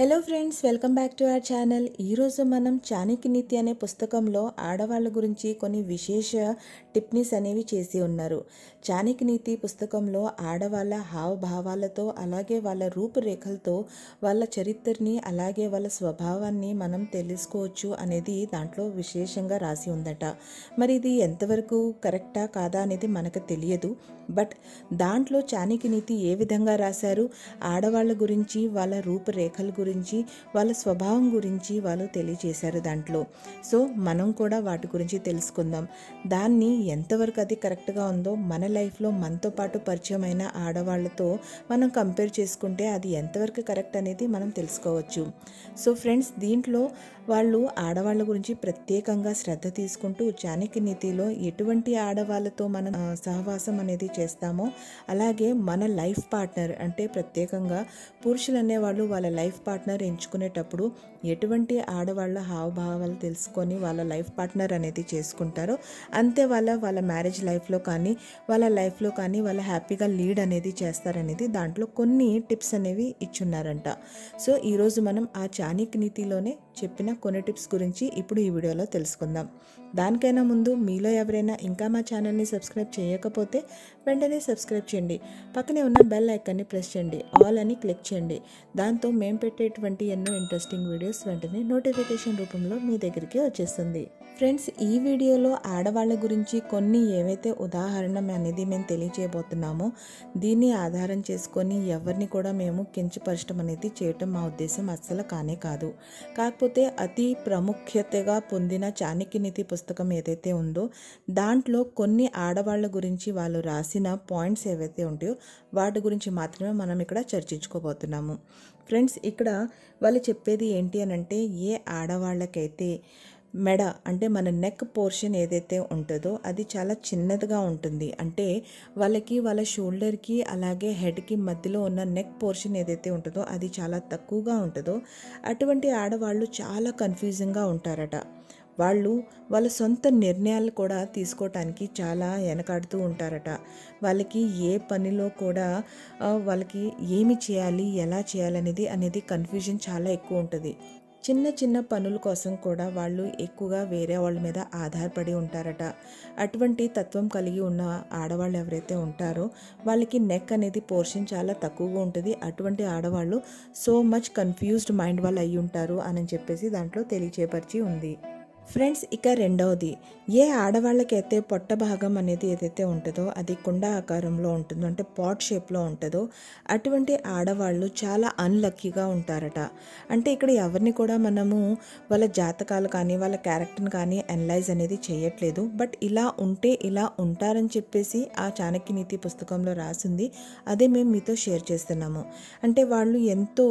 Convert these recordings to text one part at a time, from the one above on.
Hello friends welcome back to our channel ఈరోజు మనం చాణక్య నీతి అనే పుస్తకంలో ఆడవాళ్ళ గురించి కొన్ని విశేష టిప్నీస్ అనేవి చేసి ఉన్నారు. చాణక్య నీతి పుస్తకంలో ఆడవాళ్ళ హావభావాలతో అలాగే వాళ్ళ రూపురేఖలతో వాళ్ళ చరిత్రని అలాగే వాళ్ళ స్వభావాన్ని మనం తెలుసుకోవచ్చు అనేది దాంట్లో విశేషంగా రాసి ఉందట. మరి ఇది ఎంతవరకు కరెక్టా కాదా అనేది మనకు తెలియదు. బట్ దాంట్లో చాణక్య నీతి ఏ విధంగా రాశారు? ఆడవాళ్ళ గురించి వాళ్ళ రూపురేఖల గురించి వాళ్ళ స్వభావం గురించి వాళ్ళు తెలియజేశారు దాంట్లో. సో మనం కూడా వాటి గురించి తెలుసుకుందాం. దాన్ని ఎంతవరకు అది కరెక్ట్గా ఉందో మన లైఫ్లో మనతో పాటు పరిచయమైన ఆడవాళ్ళతో మనం కంపేర్ చేసుకుంటే అది ఎంతవరకు కరెక్ట్ అనేది మనం తెలుసుకోవచ్చు. సో ఫ్రెండ్స్ దీంట్లో వాళ్ళు ఆడవాళ్ళ గురించి ప్రత్యేకంగా శ్రద్ధ తీసుకుంటూ చాణక్య నీతిలో ఎటువంటి ఆడవాళ్ళతో మనం సహవాసం అనేది చేస్తామో అలాగే మన లైఫ్ పార్ట్నర్ అంటే ప్రత్యేకంగా పురుషులు అనేవాళ్ళు వాళ్ళ లైఫ్ పార్ట్నర్ పార్ట్నర్ ఎంచుకునేటప్పుడు ఎటువంటి ఆడవాళ్ళ హావభావాలు తెలుసుకొని వాళ్ళ లైఫ్ పార్ట్నర్ అనేది చేసుకుంటారో అంతే వాళ్ళ వాళ్ళ మ్యారేజ్ లైఫ్లో కానీ వాళ్ళ లైఫ్లో కానీ వాళ్ళ హ్యాపీగా లీడ్ అనేది చేస్తారనేది దాంట్లో కొన్ని టిప్స్ అనేవి ఇచ్చున్నారంట. సో ఈరోజు మనం ఆ చాణక్య నీతిలోనే చెప్పిన కొన్ని టిప్స్ గురించి ఇప్పుడు ఈ వీడియోలో తెలుసుకుందాం. దానికైనా ముందు మీలో ఎవరైనా ఇంకా మా ఛానల్ని సబ్స్క్రైబ్ చేయకపోతే వెంటనే సబ్స్క్రైబ్ చేయండి. పక్కనే ఉన్న బెల్ ఐకాన్ని ప్రెస్ చేయండి. ఆల్ అని క్లిక్ చేయండి. దాంతో మేము పెట్టేటువంటి ఎన్నో ఇంట్రెస్టింగ్ వీడియోస్ వెంటనే నోటిఫికేషన్ రూపంలో మీ దగ్గరికి వచ్చేస్తుంది. ఫ్రెండ్స్ ఈ వీడియోలో ఆడవాళ్ళ గురించి కొన్ని ఏవైతే ఉదాహరణ అనేది మేము తెలియజేయబోతున్నామో దీన్ని ఆధారం చేసుకొని ఎవరిని కూడా మేము కించపరచడం అనేది చేయటం మా ఉద్దేశం అస్సలు కానే కాదు. కాకపోతే అతి ప్రాముఖ్యతగా పొందిన చాణక్య నీతి పుస్తకం ఏదైతే ఉందో దాంట్లో కొన్ని ఆడవాళ్ళ గురించి వాళ్ళు రాసిన పాయింట్స్ ఏవైతే ఉంటాయో వాటి గురించి మాత్రమే మనం ఇక్కడ చర్చించుకోబోతున్నాము. ఫ్రెండ్స్ ఇక్కడ వాళ్ళు చెప్పేది ఏంటి అని అంటే ఏ ఆడవాళ్ళకైతే మెడ అంటే మన నెక్ పోర్షన్ ఏదైతే ఉంటుందో అది చాలా చిన్నదిగా ఉంటుంది. అంటే వాళ్ళకి వాళ్ళ షోల్డర్కి అలాగే హెడ్కి మధ్యలో ఉన్న నెక్ పోర్షన్ ఏదైతే ఉంటుందో అది చాలా తక్కువగా ఉంటుందో అటువంటి ఆడవాళ్ళు చాలా కన్ఫ్యూజింగ్గా ఉంటారట. వాళ్ళు వాళ్ళ సొంత నిర్ణయాలు కూడా తీసుకోవటానికి చాలా వెనకాడుతూ ఉంటారట. వాళ్ళకి ఏ పనిలో కూడా వాళ్ళకి ఏమి చేయాలి ఎలా చేయాలనేది అనేది కన్ఫ్యూజన్ చాలా ఎక్కువ ఉంటుంది. చిన్న చిన్న పనుల కోసం కూడా వాళ్ళు ఎక్కువగా వేరే వాళ్ళ మీద ఆధారపడి ఉంటారట. అటువంటి తత్వం కలిగి ఉన్న ఆడవాళ్ళు ఎవరైతే ఉంటారో వాళ్ళకి నెక్ అనేది పోర్షన్ చాలా తక్కువగా ఉంటుంది. అటువంటి ఆడవాళ్ళు సో మచ్ కన్ఫ్యూజ్డ్ మైండ్ వాళ్ళు అయి ఉంటారు అని చెప్పేసి దాంట్లో తెలియచేపరిచి ఉంది. ఫ్రెండ్స్ ఇక రెండవది. ఏ ఆడవాళ్ళకైతే పొట్ట భాగం అనేది ఏదైతే ఉంటుందో అది కుండ ఆకారంలో ఉంటుందో అంటే పాట్ షేప్లో ఉంటుందో అటువంటి ఆడవాళ్ళు చాలా అన్లక్కీగా ఉంటారట. అంటే ఇక్కడ ఎవరిని కూడా మనము వాళ్ళ జాతకాలు కానీ వాళ్ళ క్యారెక్టర్ని కానీ అనలైజ్ అనేది చేయట్లేదు. బట్ ఇలా ఉంటే ఇలా ఉంటారని చెప్పేసి ఆ చాణక్య నీతి పుస్తకంలో రాసింది. అదే మేము మీతో షేర్ చేస్తున్నాము. అంటే వాళ్ళు ఎంతో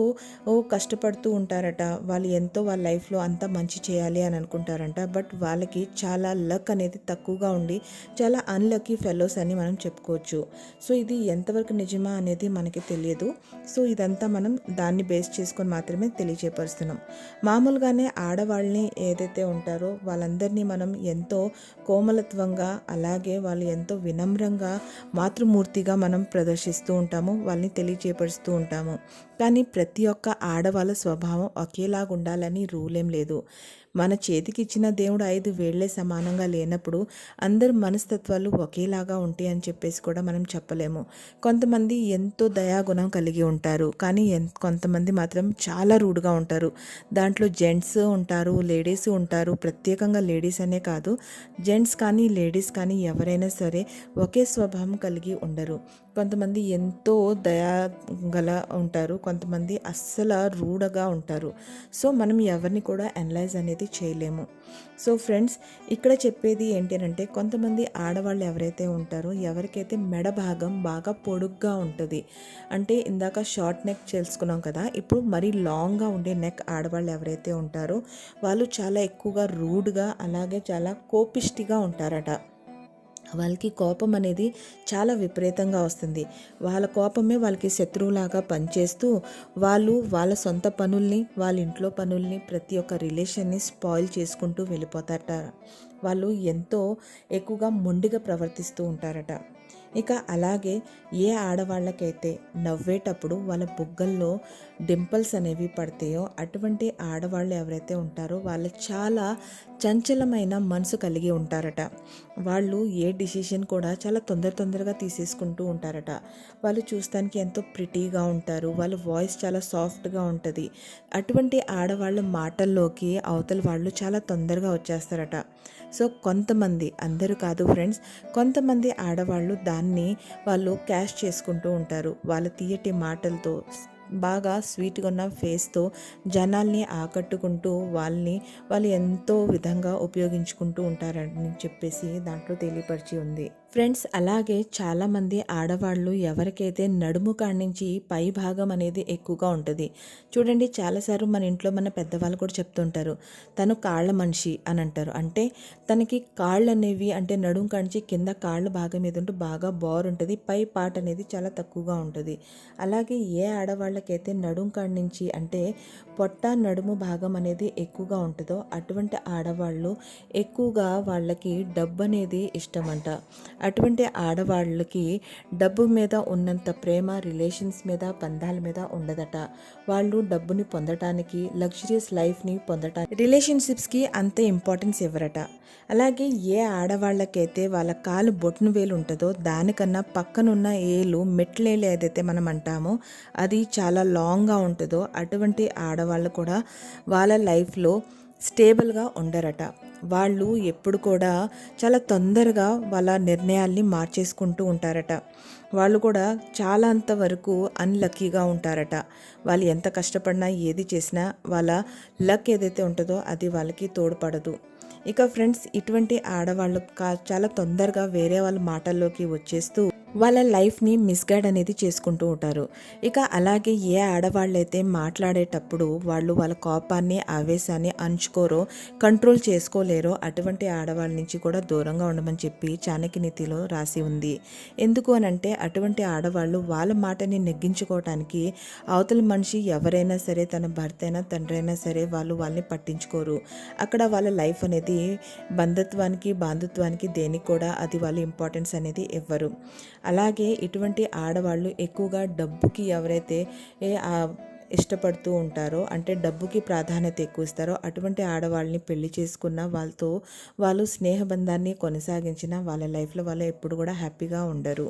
కష్టపడుతూ ఉంటారట. వాళ్ళు ఎంతో వాళ్ళ లైఫ్లో అంత మంచి చేయాలి అని అనుకుంటారట. బట్ వాళ్ళకి చాలా లక్ అనేది తక్కువగా ఉండి చాలా అన్లక్కీ ఫెలోస్ అని మనం చెప్పుకోవచ్చు. సో ఇది ఎంతవరకు నిజమా అనేది మనకి తెలియదు. సో ఇదంతా మనం దాన్ని బేస్ చేసుకొని మాత్రమే తెలియజేపరుస్తున్నాం మామూలుగానే ఆడవాళ్ళని ఏదైతే ఉంటారో వాళ్ళందరినీ మనం ఎంతో కోమలత్వంగా అలాగే వాళ్ళు ఎంతో వినమ్రంగా మాతృమూర్తిగా మనం ప్రదర్శిస్తూ ఉంటాము వాళ్ళని తెలియచేపరుస్తూ ఉంటాము. కానీ ప్రతి ఒక్క ఆడవాళ్ళ స్వభావం ఒకేలాగా ఉండాలని రూలేం లేదు. మన చేతికి ఇచ్చిన దేవుడు ఐదు వేళ్ళే సమానంగా లేనప్పుడు అందరి మనస్తత్వాలు ఒకేలాగా ఉంటాయి అని చెప్పేసి కూడా మనం చెప్పలేము. కొంతమంది ఎంతో దయాగుణం కలిగి ఉంటారు కానీ ఎన్ కొంతమంది మాత్రం చాలా రూడ్గా ఉంటారు. దాంట్లో జెంట్స్ ఉంటారు లేడీస్ ఉంటారు. ప్రత్యేకంగా లేడీస్ అనే కాదు జెంట్స్ కానీ లేడీస్ కానీ ఎవరైనా సరే ఒకే స్వభావం కలిగి ఉండరు. కొంతమంది ఎంతో దయా గల ఉంటారు కొంతమంది అస్సలు రూడగా ఉంటారు. సో మనం ఎవరిని కూడా అనలైజ్ అనేది చేయలేము. సో ఫ్రెండ్స్ ఇక్కడ చెప్పేది ఏంటి అంటే కొంతమంది ఆడవాళ్ళు ఎవరైతే ఉంటారో ఎవరికైతే మెడ భాగం బాగా పొడుగ్గా ఉంటుంది అంటే ఇందాక షార్ట్ నెక్ చేసుకున్నాం కదా ఇప్పుడు మరీ లాంగ్గా ఉండే నెక్ ఆడవాళ్ళు ఎవరైతే ఉంటారో వాళ్ళు చాలా ఎక్కువగా రూడ్గా అలాగే చాలా కోపిష్టిగా ఉంటారట. వాళ్ళకి కోపం అనేది చాలా విపరీతంగా వస్తుంది. వాళ్ళ కోపమే వాళ్ళకి శత్రువులాగా పనిచేస్తూ వాళ్ళు వాళ్ళ సొంత పనుల్ని వాళ్ళ ఇంట్లో పనుల్ని ప్రతి ఒక్క రిలేషన్ని స్పాయిల్ చేసుకుంటూ వెళ్ళిపోతారట. వాళ్ళు ఎంతో ఎక్కువగా మొండిగా ప్రవర్తిస్తూ ఉంటారట. ఇక అలాగే ఏ ఆడవాళ్ళకైతే నవ్వేటప్పుడు వాళ్ళ బుగ్గల్లో డింపుల్స్ అనేవి పడతాయో అటువంటి ఆడవాళ్ళు ఎవరైతే ఉంటారో వాళ్ళు చాలా చంచలమైన మనసు కలిగి ఉంటారట. వాళ్ళు ఏ డిసిషన్ కూడా చాలా తొందర తొందరగా తీసేసుకుంటూ ఉంటారట. వాళ్ళు చూస్తానికి ఎంతో ప్రిటీగా ఉంటారు. వాళ్ళ వాయిస్ చాలా సాఫ్ట్గా ఉంటుంది. అటువంటి ఆడవాళ్ళ మాటల్లోకి అవతల వాళ్ళు చాలా తొందరగా వచ్చేస్తారట. సో కొంతమంది అందరూ కాదు ఫ్రెండ్స్ కొంతమంది ఆడవాళ్ళు దా దాన్ని వాళ్ళు క్యాష్ చేసుకుంటూ ఉంటారు. వాళ్ళ తీయటి మాటలతో బాగా స్వీట్గా ఉన్న ఫేస్తో జనాల్ని ఆకట్టుకుంటూ వాళ్ళని వాళ్ళు ఎంతో విధంగా ఉపయోగించుకుంటూ ఉంటారని చెప్పేసి దాంట్లో తెలియపరిచి ఉంది. ఫ్రెండ్స్ అలాగే చాలామంది ఆడవాళ్ళు ఎవరికైతే నడుము కాడించి నుంచి పై భాగం అనేది ఎక్కువగా ఉంటుంది చూడండి చాలాసార్లు మన ఇంట్లో మన పెద్దవాళ్ళు కూడా చెప్తుంటారు తను కాళ్ళ మనిషి అని అంటారు. అంటే తనకి కాళ్ళు అనేవి అంటే నడుము కాడించి కింద కాళ్ళ భాగం మీద ఉంటే బాగా బోర్ ఉంటుంది పై పాట అనేది చాలా తక్కువగా ఉంటుంది. అలాగే ఏ ఆడవాళ్ళకైతే నడుము కాడించి నుంచి అంటే పొట్ట నడుము భాగం అనేది ఎక్కువగా ఉంటుందో అటువంటి ఆడవాళ్ళు ఎక్కువగా వాళ్ళకి డబ్బు అనేది ఇష్టమంట. అటువంటి ఆడవాళ్ళకి డబ్బు మీద ఉన్నంత ప్రేమ రిలేషన్స్ మీద బంధాల మీద ఉండదట. వాళ్ళు డబ్బుని పొందటానికి లగ్జరియస్ లైఫ్ని పొందటానికి రిలేషన్షిప్స్కి అంత ఇంపార్టెన్స్ ఇవ్వరట. అలాగే ఏ ఆడవాళ్ళకైతే వాళ్ళ కాలు బొట్టును వేలు ఉంటుందో దానికన్నా పక్కనున్న ఏలు మెట్లేలు ఏదైతే మనం అంటామో అది చాలా లాంగ్గా ఉంటుందో అటువంటి ఆడవాళ్ళు కూడా వాళ్ళ లైఫ్లో స్టేబుల్గా ఉండరట. వాళ్ళు ఎప్పుడు కూడా చాలా తొందరగా వాళ్ళ నిర్ణయాల్ని మార్చేసుకుంటూ ఉంటారట. వాళ్ళు కూడా చాలా అంతవరకు అన్లక్కీగా ఉంటారట. వాళ్ళు ఎంత కష్టపడినా ఏది చేసినా వాళ్ళ లక్ ఏదైతే ఉంటుందో అది వాళ్ళకి తోడ్పడదు. ఇక ఫ్రెండ్స్ ఇటువంటి ఆడవాళ్ళు కా చాలా తొందరగా వేరే వాళ్ళ మాటల్లోకి వచ్చేస్తూ వాళ్ళ లైఫ్ని మిస్గైడ్ అనేది చేసుకుంటూ ఉంటారు. ఇక అలాగే ఏ ఆడవాళ్ళైతే మాట్లాడేటప్పుడు వాళ్ళు వాళ్ళ కోపాన్ని ఆవేశాన్ని అంచుకోరో కంట్రోల్ చేసుకోలేరో అటువంటి ఆడవాళ్ళ నుంచి కూడా దూరంగా ఉండమని చెప్పి చాణక్య నీతిలో రాసి ఉంది. ఎందుకు అనంటే అటువంటి ఆడవాళ్ళు వాళ్ళ మాటని నెగ్గించుకోవటానికి అవతల మనిషి ఎవరైనా సరే తన భర్త అయినా తండ్రి అయినా సరే వాళ్ళు వాళ్ళని పట్టించుకోరు. అక్కడ వాళ్ళ లైఫ్ అనేది బంధుత్వానికి బాంధుత్వానికి దేనికి కూడా అది వాళ్ళు ఇంపార్టెన్స్ అనేది ఇవ్వరు. అలాగే ఇటువంటి ఆడవాళ్ళు ఎక్కువగా డబ్బుకి ఎవరైతే ఇష్టపడుతూ ఉంటారో అంటే డబ్బుకి ప్రాధాన్యత ఎక్కువ ఇస్తారో అటువంటి ఆడవాళ్ళని పెళ్ళి చేసుకున్న వాళ్ళతో వాళ్ళు స్నేహబంధాన్ని కొనసాగించిన వాళ్ళ లైఫ్లో వాళ్ళు ఎప్పుడు కూడా హ్యాపీగా ఉండరు.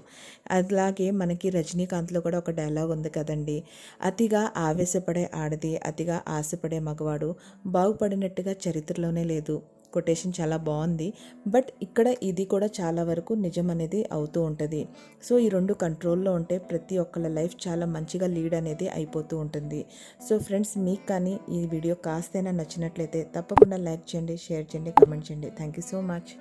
అలాగే మనకి రజనీకాంత్లో కూడా ఒక డైలాగ్ ఉంది కదండి అతిగా ఆవేశపడే ఆడది అతిగా ఆశపడే మగవాడు బాగుపడినట్టుగా చరిత్రలోనే లేదు. కొటేషన్ చాలా బాగుంది. బట్ ఇక్కడ ఇది కూడా చాలా వరకు నిజం అనేది అవుతూ ఉంటుంది. సో ఈ రెండు కంట్రోల్లో ఉంటే ప్రతి ఒక్కళ్ళ లైఫ్ చాలా మంచిగా లీడ్ అనేది అయిపోతూ ఉంటుంది. సో ఫ్రెండ్స్ మీకు కానీ ఈ వీడియో కాస్తైనా నచ్చినట్లయితే తప్పకుండా లైక్ చేయండి షేర్ చేయండి కమెంట్ చేయండి. Thank you so much